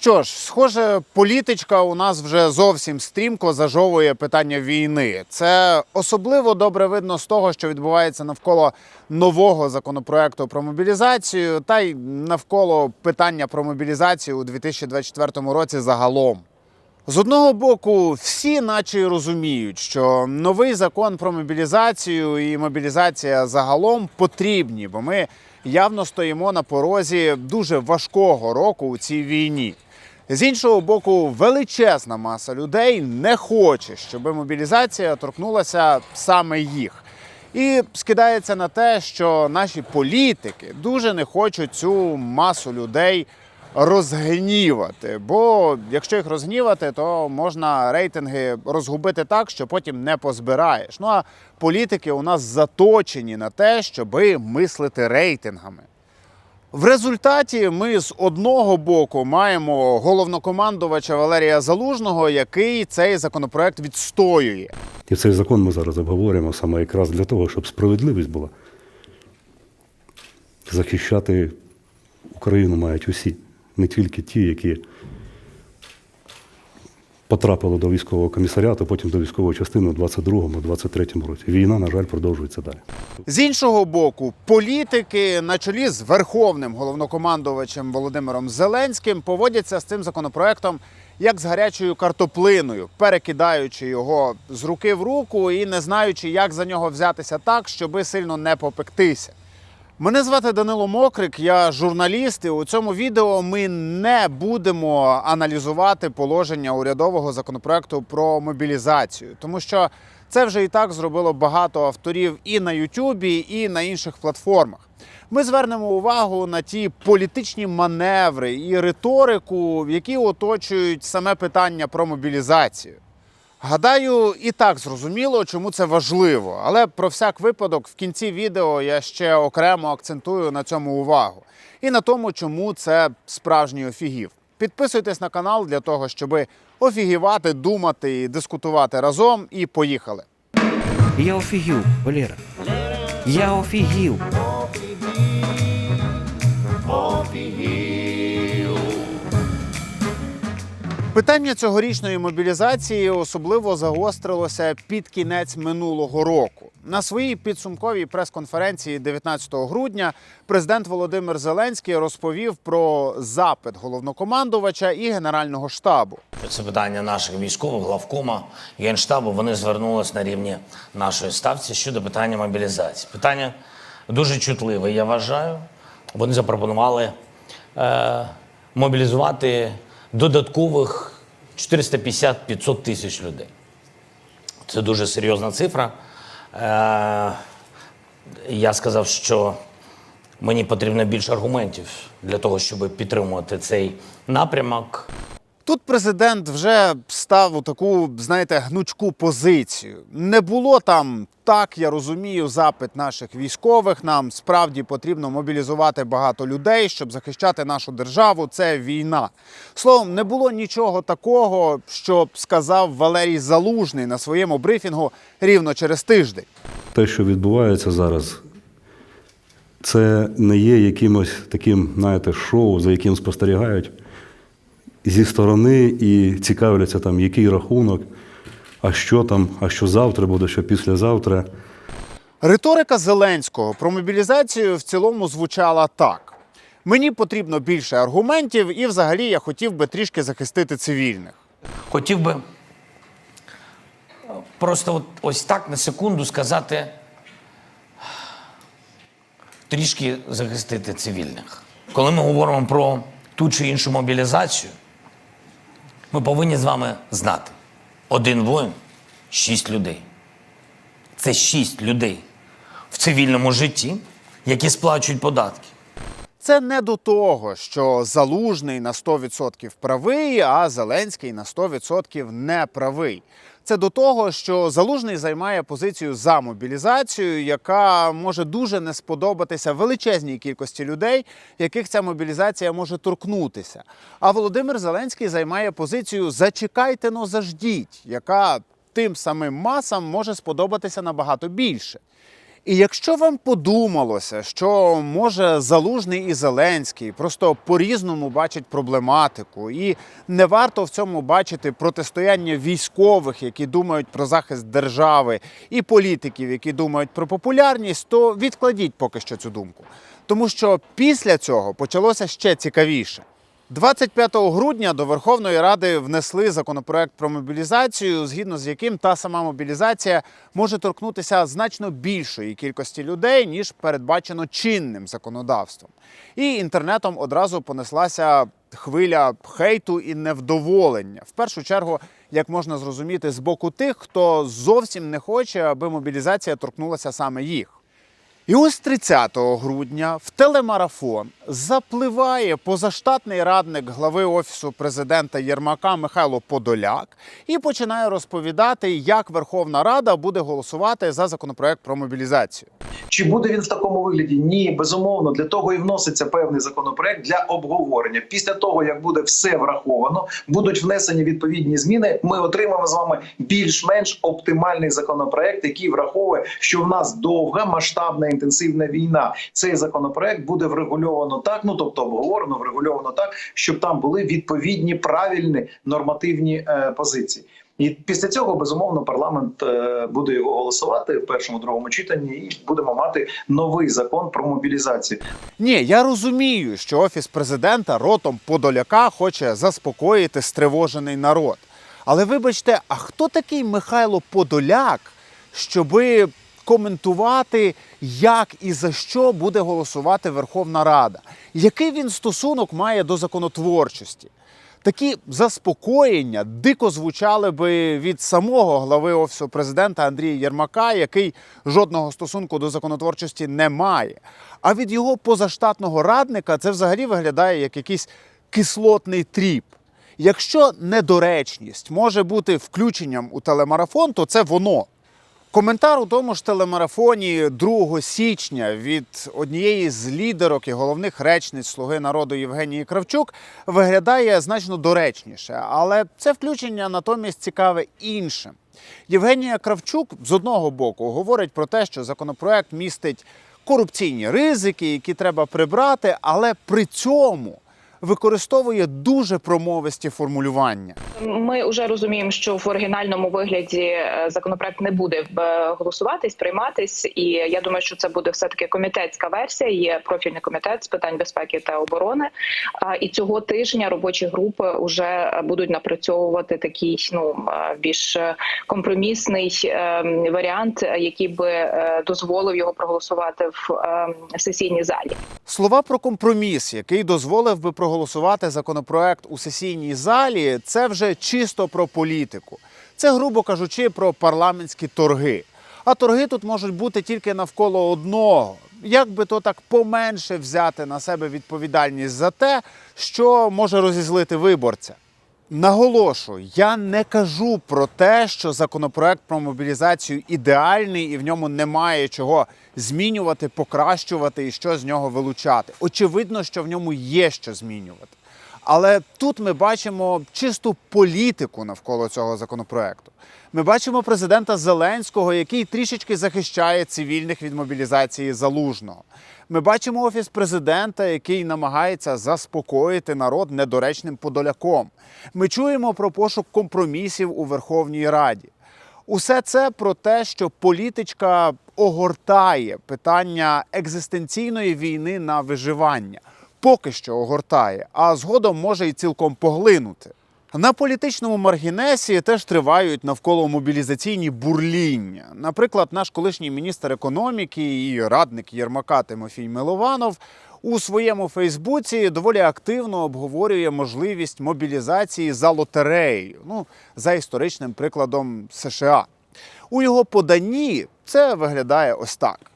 Що ж, схоже, політичка у нас вже зовсім стрімко зажовує питання війни. Це особливо добре видно з того, що відбувається навколо нового законопроекту про мобілізацію, та й навколо питання про мобілізацію у 2024 році загалом. З одного боку, всі наче й розуміють, що новий закон про мобілізацію і мобілізація загалом потрібні, бо ми явно стоїмо на порозі дуже важкого року у цій війні. З іншого боку, величезна маса людей не хоче, щоб мобілізація торкнулася саме їх. І скидається на те, що наші політики дуже не хочуть цю масу людей розгнівати. Бо якщо їх розгнівати, то можна рейтинги розгубити так, що потім не позбираєш. Ну а політики у нас заточені на те, щоби мислити рейтингами. В результаті ми з одного боку маємо головнокомандувача Валерія Залужного, який цей законопроект відстоює. І цей закон ми зараз обговорюємо саме якраз для того, щоб справедливість була. Захищати Україну мають усі, не тільки ті, які потрапили до військового комісаріату, потім до військової частини у 22-23 році. Війна, на жаль, продовжується далі. З іншого боку, політики на чолі з верховним головнокомандувачем Володимиром Зеленським поводяться з цим законопроектом як з гарячою картоплиною, перекидаючи його з руки в руку і не знаючи, як за нього взятися так, щоби сильно не попектися. Мене звати Данило Мокрик, я журналіст. І у цьому відео ми не будемо аналізувати положення урядового законопроекту про мобілізацію, тому що це вже і так зробило багато авторів і на Ютубі, і на інших платформах. Ми звернемо увагу на ті політичні маневри і риторику, які оточують саме питання про мобілізацію. Гадаю, і так зрозуміло, чому це важливо. Але про всяк випадок в кінці відео я ще окремо акцентую на цьому увагу і на тому, чому це справжній офігів. Підписуйтесь на канал для того, щоб офігівати, думати і дискутувати разом. І поїхали. Я офігів, Валера. Я офігів. Питання цьогорічної мобілізації особливо загострилося під кінець минулого року. На своїй підсумковій прес-конференції 19 грудня президент Володимир Зеленський розповів про запит головнокомандувача і генерального штабу. Це питання наших військових, главкома, генштабу. Вони звернулись на рівні нашої ставці щодо питання мобілізації. Питання дуже чутливе, я вважаю. Вони запропонували е, мобілізувати додаткових 450-500 тисяч людей. Це дуже серйозна цифра. Е, я сказав, що мені потрібно більше аргументів для того, щоб підтримувати цей напрямок. Тут президент вже став у таку, знаєте, гнучку позицію. Не було там так, я розумію, запит наших військових. Нам справді потрібно мобілізувати багато людей, щоб захищати нашу державу. Це війна. Словом, не було нічого такого, що сказав Валерій Залужний на своєму брифінгу рівно через тиждень. Те, що відбувається зараз, це не є якимось таким, знаєте, шоу, за яким спостерігають зі сторони і цікавляться там, який рахунок, а що там, а що завтра буде, що післязавтра. Риторика Зеленського про мобілізацію в цілому звучала так: мені потрібно більше аргументів, і взагалі я хотів би трішки захистити цивільних. Хотів би просто от, ось так на секунду сказати, трішки захистити цивільних. Коли ми говоримо про ту чи іншу мобілізацію, ми повинні з вами знати: один воїн шість людей. Це шість людей в цивільному житті, які сплачують податки. Це не до того, що залужний на 100% правий, а Зеленський на 100% не правий. Це до того, що залужний займає позицію за мобілізацію, яка може дуже не сподобатися величезній кількості людей, яких ця мобілізація може торкнутися. А Володимир Зеленський займає позицію Зачекайте, но заждіть, яка тим самим масам може сподобатися набагато більше. І якщо вам подумалося, що може Залужний і Зеленський просто по-різному бачать проблематику, і не варто в цьому бачити протистояння військових, які думають про захист держави, і політиків, які думають про популярність, то відкладіть поки що цю думку. Тому що після цього почалося ще цікавіше. 25 грудня до Верховної Ради внесли законопроект про мобілізацію, згідно з яким та сама мобілізація може торкнутися значно більшої кількості людей, ніж передбачено чинним законодавством. І інтернетом одразу понеслася хвиля хейту і невдоволення. В першу чергу, як можна зрозуміти, з боку тих, хто зовсім не хоче, аби мобілізація торкнулася саме їх. І ось 30 грудня в телемарафон запливає позаштатний радник глави офісу президента Єрмака Михайло Подоляк і починає розповідати, як Верховна Рада буде голосувати за законопроект про мобілізацію. Чи буде він в такому вигляді? Ні, безумовно. Для того і вноситься певний законопроект для обговорення. Після того як буде все враховано, будуть внесені відповідні зміни. Ми отримаємо з вами більш-менш оптимальний законопроект, який враховує, що в нас довга масштабна інтенсивна війна. Цей законопроект буде врегульовано так, ну тобто обговорено, врегульовано так, щоб там були відповідні правильні нормативні е, позиції. І після цього безумовно парламент е, буде його голосувати в першому другому читанні, і будемо мати новий закон про мобілізацію. Ні, я розумію, що офіс президента ротом Подоляка хоче заспокоїти стривожений народ. Але вибачте, а хто такий Михайло Подоляк, щоби коментувати, як і за що буде голосувати Верховна Рада? Який він стосунок має до законотворчості? Такі заспокоєння дико звучали би від самого глави офісу президента Андрія Єрмака, який жодного стосунку до законотворчості не має. А від його позаштатного радника це взагалі виглядає як якийсь кислотний тріп. Якщо недоречність може бути включенням у телемарафон, то це воно. Коментар у тому ж телемарафоні 2 січня від однієї з лідерок і головних речниць Слуги народу Євгенії Кравчук виглядає значно доречніше, але це включення натомість цікаве іншим. Євгенія Кравчук з одного боку говорить про те, що законопроект містить корупційні ризики, які треба прибрати, але при цьому використовує дуже промовисті формулювання. Ми вже розуміємо, що в оригінальному вигляді е, законопроект не буде е, голосуватись, прийматись, і я думаю, що це буде все таки комітетська версія. Є профільний комітет з питань безпеки та оборони. І цього тижня робочі групи вже будуть напрацьовувати такий ну е, більш компромісний варіант, який би дозволив його проголосувати в сесійній залі. Слова про компроміс, який дозволив би проголосувати законопроект у сесійній залі, це вже чисто про політику. Це, грубо кажучи, про парламентські торги. А торги тут можуть бути тільки навколо одного. Як би то так поменше взяти на себе відповідальність за те, що може розізлити виборця. Наголошую, я не кажу про те, що законопроект про мобілізацію ідеальний і в ньому немає чого змінювати, покращувати і що з нього вилучати. Очевидно, що в ньому є що змінювати. Але тут ми бачимо чисту політику навколо цього законопроекту. Ми бачимо президента Зеленського, який трішечки захищає цивільних від мобілізації залужного. Ми бачимо офіс президента, який намагається заспокоїти народ недоречним подоляком. Ми чуємо про пошук компромісів у Верховній Раді. Усе це про те, що політичка огортає питання екзистенційної війни на виживання. Поки що огортає, а згодом може і цілком поглинути. На політичному маргінесі теж тривають навколо мобілізаційні бурління. Наприклад, наш колишній міністр економіки і радник Єрмака Тимофій Милованов у своєму Фейсбуці доволі активно обговорює можливість мобілізації за лотереєю, ну за історичним прикладом США. У його поданні це виглядає ось так.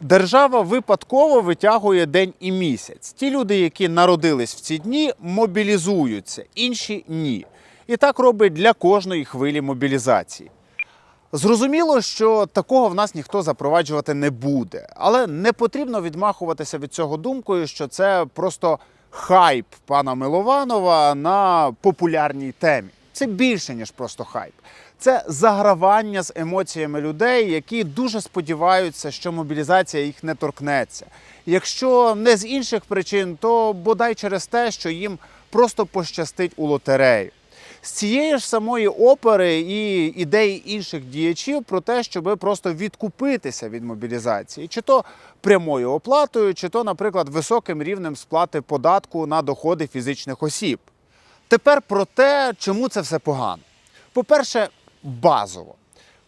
Держава випадково витягує день і місяць. Ті люди, які народились в ці дні, мобілізуються, інші ні. І так робить для кожної хвилі мобілізації. Зрозуміло, що такого в нас ніхто запроваджувати не буде, але не потрібно відмахуватися від цього думкою, що це просто хайп пана Милованова на популярній темі. Це більше ніж просто хайп. Це загравання з емоціями людей, які дуже сподіваються, що мобілізація їх не торкнеться. Якщо не з інших причин, то бодай через те, що їм просто пощастить у лотерею. З цієї ж самої опери і ідеї інших діячів про те, щоб просто відкупитися від мобілізації, чи то прямою оплатою, чи то, наприклад, високим рівнем сплати податку на доходи фізичних осіб. Тепер про те, чому це все погано. По-перше, базово,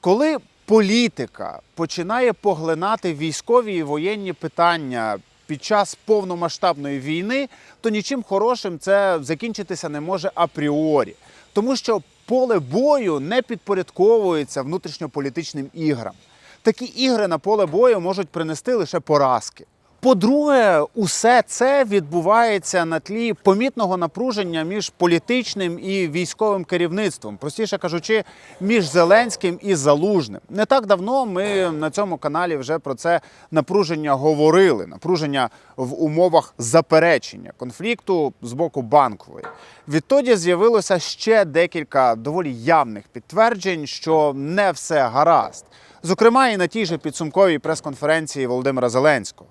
коли політика починає поглинати військові і воєнні питання під час повномасштабної війни, то нічим хорошим це закінчитися не може апріорі, тому що поле бою не підпорядковується внутрішньополітичним іграм. Такі ігри на поле бою можуть принести лише поразки. По-друге, усе це відбувається на тлі помітного напруження між політичним і військовим керівництвом, простіше кажучи, між Зеленським і Залужним. Не так давно ми на цьому каналі вже про це напруження говорили. Напруження в умовах заперечення конфлікту з боку банкової. Відтоді з'явилося ще декілька доволі явних підтверджень, що не все гаразд. Зокрема, і на тій же підсумковій прес-конференції Володимира Зеленського.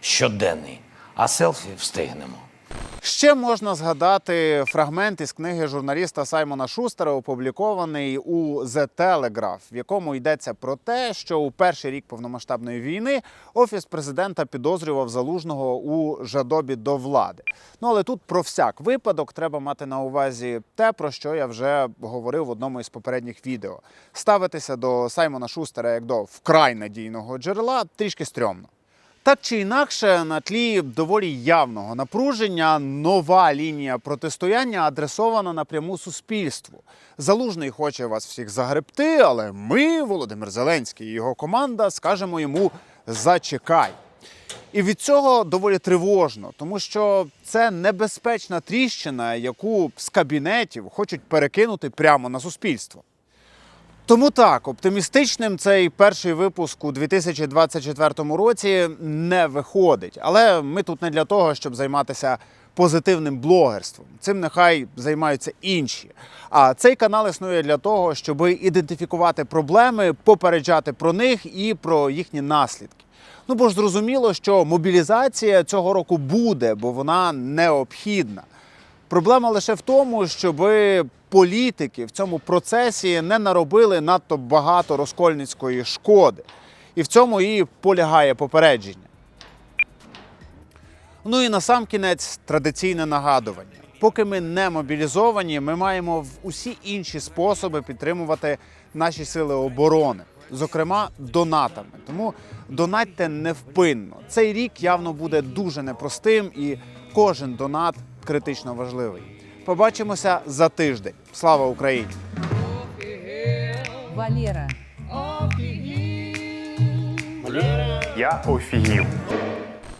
щоденний, а селфі встигнемо. Ще можна згадати фрагмент із книги журналіста Саймона Шустера, опублікований у The Telegraph, в якому йдеться про те, що у перший рік повномасштабної війни офіс президента підозрював залужного у жадобі до влади. Ну але тут про всяк випадок треба мати на увазі те, про що я вже говорив в одному із попередніх відео. Ставитися до Саймона Шустера як до вкрай надійного джерела трішки стрьомно. Так чи інакше, на тлі доволі явного напруження нова лінія протистояння адресована напряму суспільству. Залужний хоче вас всіх загребти, але ми, Володимир Зеленський і його команда, скажемо йому зачекай. І від цього доволі тривожно, тому що це небезпечна тріщина, яку з кабінетів хочуть перекинути прямо на суспільство. Тому так, оптимістичним цей перший випуск у 2024 році не виходить. Але ми тут не для того, щоб займатися позитивним блогерством. Цим нехай займаються інші. А цей канал існує для того, щоб ідентифікувати проблеми, попереджати про них і про їхні наслідки. Ну бо ж зрозуміло, що мобілізація цього року буде, бо вона необхідна. Проблема лише в тому, щоб політики в цьому процесі не наробили надто багато розкольницької шкоди. І в цьому і полягає попередження. Ну і на сам кінець традиційне нагадування. Поки ми не мобілізовані, ми маємо в усі інші способи підтримувати наші сили оборони, зокрема донатами. Тому донатьте невпинно. Цей рік явно буде дуже непростим, і кожен донат критично важливий. Побачимося за тиждень. Слава Україні! Валера. Я офігів.